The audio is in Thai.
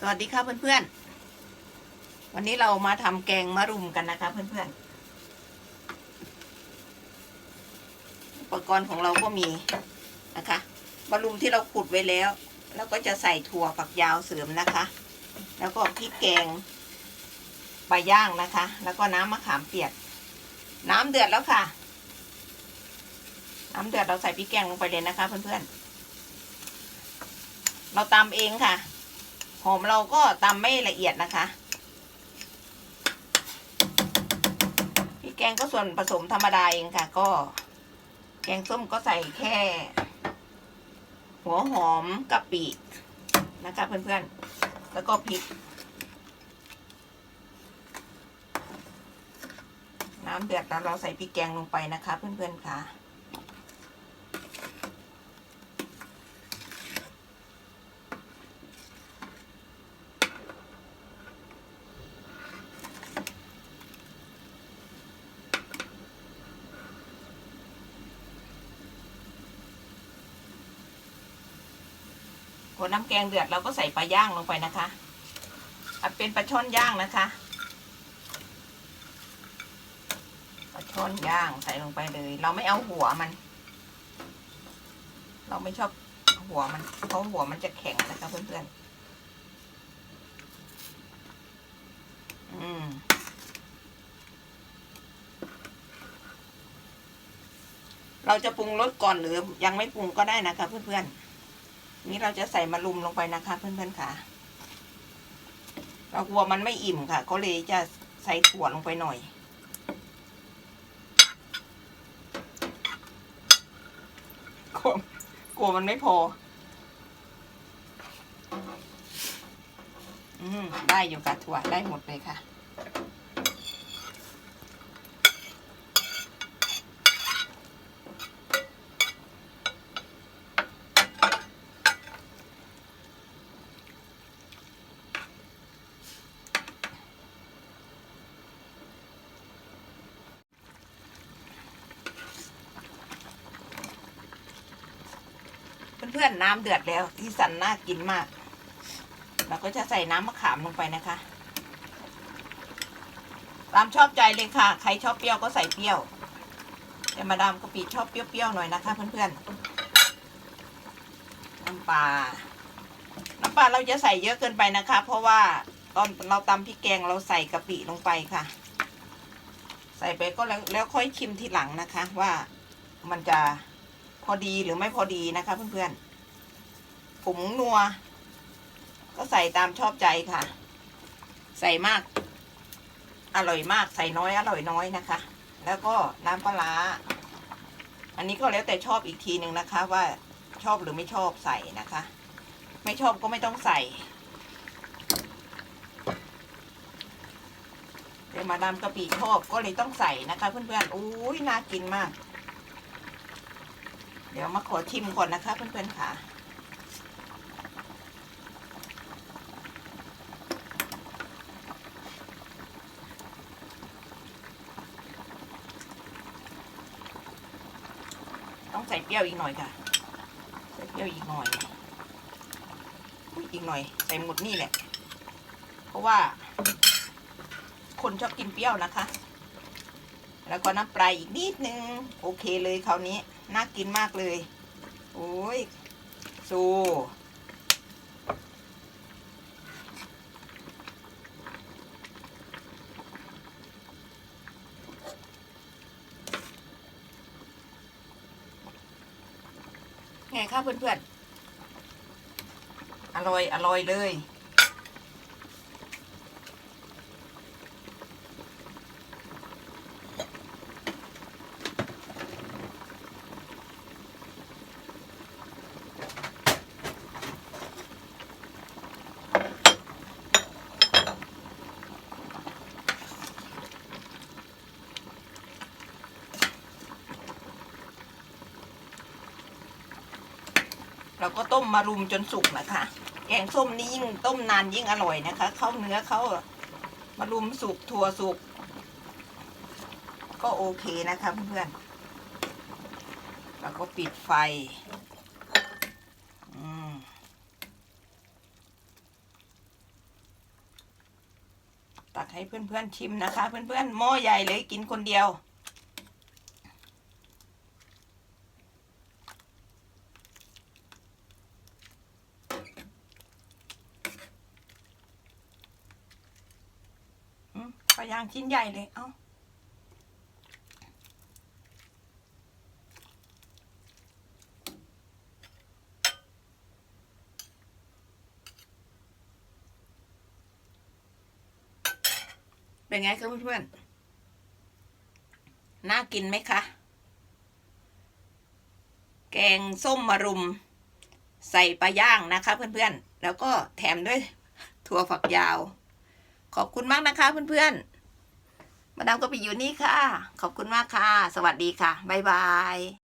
สวัสดีค่ะเพื่อนๆ วันนี้เรามาทำแกงมะรุมกันนะคะ เพื่อนๆ อุปกรณ์ของเราก็มีนะคะมะรุมที่เราขุดไว้แล้ว แล้วก็จะใส่ถั่วฝักยาวเสริมนะคะ แล้วก็พริกแกงปลาย่างนะคะ แล้วก็น้ำมะขามเปียก น้ำเดือดแล้วค่ะ น้ำเดือดเราใส่พริกแกงลงไปเลยนะคะ เพื่อนๆ เราตำเองค่ะ อมเราก็ตำไม่ละเอียดนะคะพริกแกงก็ส่วนผสมธรรมดาเองค่ะ ก็ แกงส้มก็ใส่แค่ หัวหอมกะปินะคะเพื่อนๆ แล้วก็พริก น้ำเดือดแล้วเราใส่พริกแกงลงไปนะคะ เพื่อนๆค่ะ พอน้ำแกงเดือดเราก็ใส่ปลาย่างลงไปนะคะเป็นปลาช่อนย่างนะคะปลาช่อนย่างใส่ลงไปเลย เราไม่เอาหัวมัน เราไม่ชอบหัวมัน เพราะหัวมันจะแข็งนะคะเพื่อนๆอืมเราจะปรุงรสก่อนหรือยังไม่ปรุงก็ได้นะคะเพื่อนๆ นี่เราจะใส่มะรุมลงไปนะคะ เพื่อนๆค่ะ เรากลัวมันไม่อิ่มค่ะ ก็เลยจะใส่ถั่วลงไปหน่อย กลัวกลัวมันไม่พอ อืมได้อยู่ค่ะถั่วได้หมดเลยค่ะ เพื่อนๆน้ำเดือดแล้ว ที่สันน่ากินมาก เราก็จะใส่น้ำมะขามลงไปนะคะ ตามชอบใจเลยค่ะ ใครชอบเปรี้ยวก็ใส่เปรี้ยวแต่มาดามกะปิชอบเปรี้ยวๆหน่อยนะคะ เพื่อนๆน้ำปลาน้ำปลาเราจะใส่เยอะเกินไปนะคะ เพราะว่าตอนเราตำพริกแกงเราใส่กะปิลงไปค่ะ ใส่ไปก็แล้วแล้วค่อยชิมทีหลังนะคะ ว่ามันจะ พอดีหรือไม่พอดีนะคะ เพื่อนๆผงนัว ก็ใส่ตามชอบใจค่ะ ใส่มาก อร่อยมากใส่น้อยอร่อยน้อยนะคะ แล้วก็น้ำปลาอันนี้ก็แล้วแต่ชอบอีกทีหนึ่งนะคะ ว่าชอบหรือไม่ชอบใส่นะคะ ไม่ชอบก็ไม่ต้องใส่แต่มาดามกะปิชอบก็เลยต้องใส่นะคะ เพื่อนๆอุ้ยน่ากินมาก เดี๋ยวมาขอชิมก่อนนะคะเพื่อนๆค่ะ ต้องใส่เปรี้ยวอีกหน่อยค่ะ ใส่เปรี้ยวอีกหน่อยอีกหน่อยใส่หมดนี่แหละ เพราะว่า คนชอบกินเปรี้ยวนะคะ แล้วก็น้ำปลาอีกนิดนึง โอเคเลยคราวนี้ น่ากินมากเลย โอ้ยสูไงคะเพื่อนๆ อร่อย อร่อยเลย เราก็ต้มมารุมจนสุกนะคะ แกงส้มนี่ยิ่งต้มนานยิ่งอร่อยนะคะ เข้าเนื้อเข้ามารุมสุกถั่วสุก ก็โอเคนะคะเพื่อนเราก็ปิดไฟอืมดให้เพื่อนๆชิมนะคะ เพื่อนๆหม้อใหญ่เลยกินคนเดียว อืมปลา ย่างชิ้นใหญ่เลย เอ้าเป็นไงคะเพื่อนๆ น่ากินไหมคะ แกงส้มมะรุม ใส่ปลาย่างนะคะ เพื่อนๆ แล้วก็แถมด้วยถั่วฝักยาว ขอบคุณมากนะคะเพื่อนๆ มาดามก็ไปอยู่นี่ค่ะ ขอบคุณมากค่ะ สวัสดีค่ะ บ๊ายบาย